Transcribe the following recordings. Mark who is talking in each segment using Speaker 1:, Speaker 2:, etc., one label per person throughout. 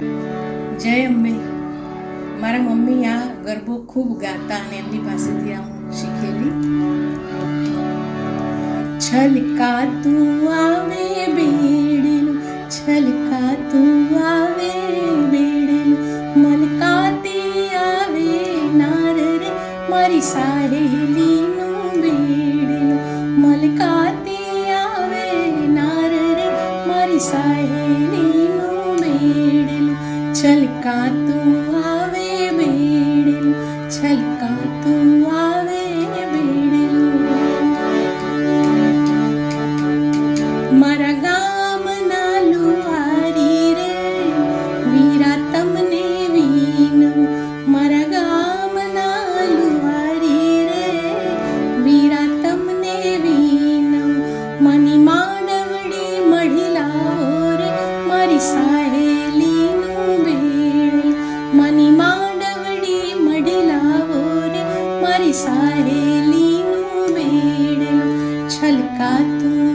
Speaker 1: જય અંબે મારા મમ્મી આ ગરબો ખૂબ ગાતા અને એમની પાસેથી આ હું શીખેલી. છલકાતું આવે બેડેલું છલકાતું આવે બેડેલું મલકાતી આવે નાર રે, મારી સાહેલીનું બેડેલું મલકાતી આવે નાર રે, મારી બેડેલું છલકાતું આવે બેડેલું, છલકાતું આવે બેડેલું. મારા ગામના લુહારી રે, વીરા તમને વીનું મારા ગામના લુહારી રે, વીરા તમને વીનું મની માંડવડી મળી લાવો રે, મારી સાહેલીનું છલકાતું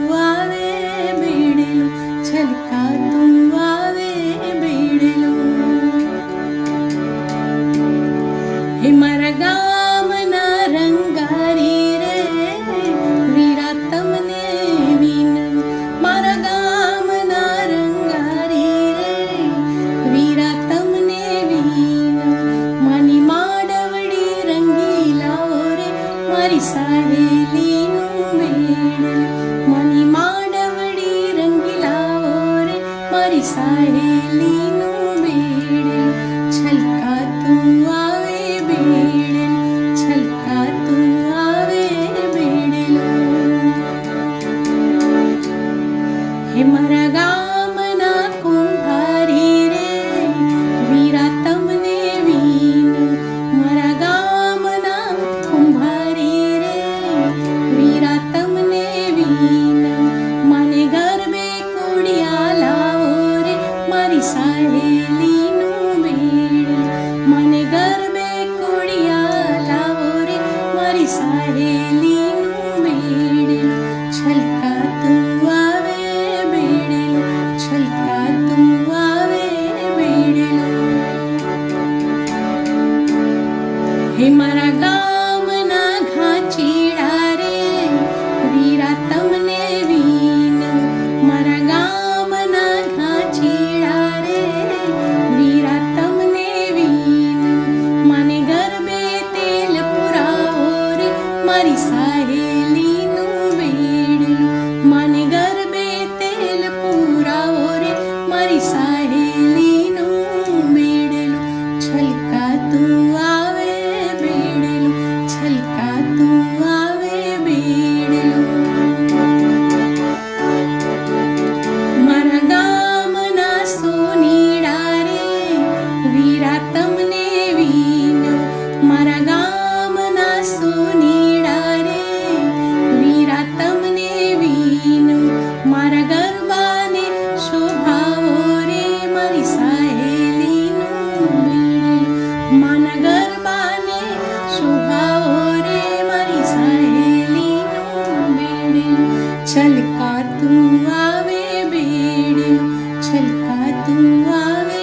Speaker 1: છલકાતું આવે બેડલું છલકાતું આવે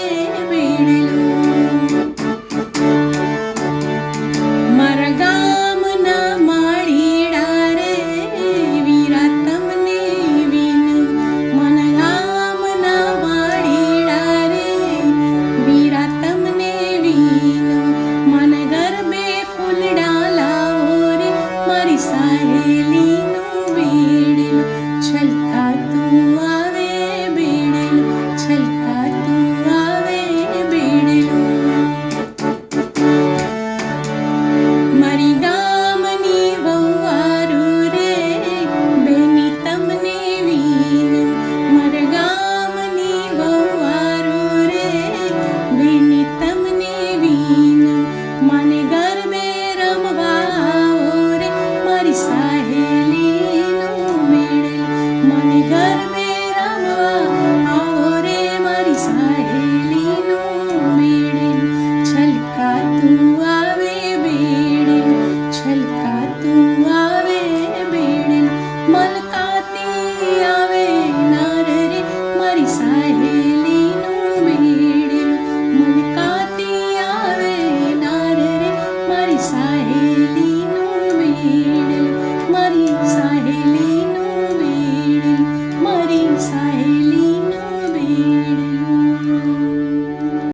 Speaker 1: બેડલું મારા ગામના માળીડા રે, વીરા તમને વિન. મારા ગામના માળીડા રે, વીરા તમને વિન. મન ગરબે ફૂલડા મારી સારી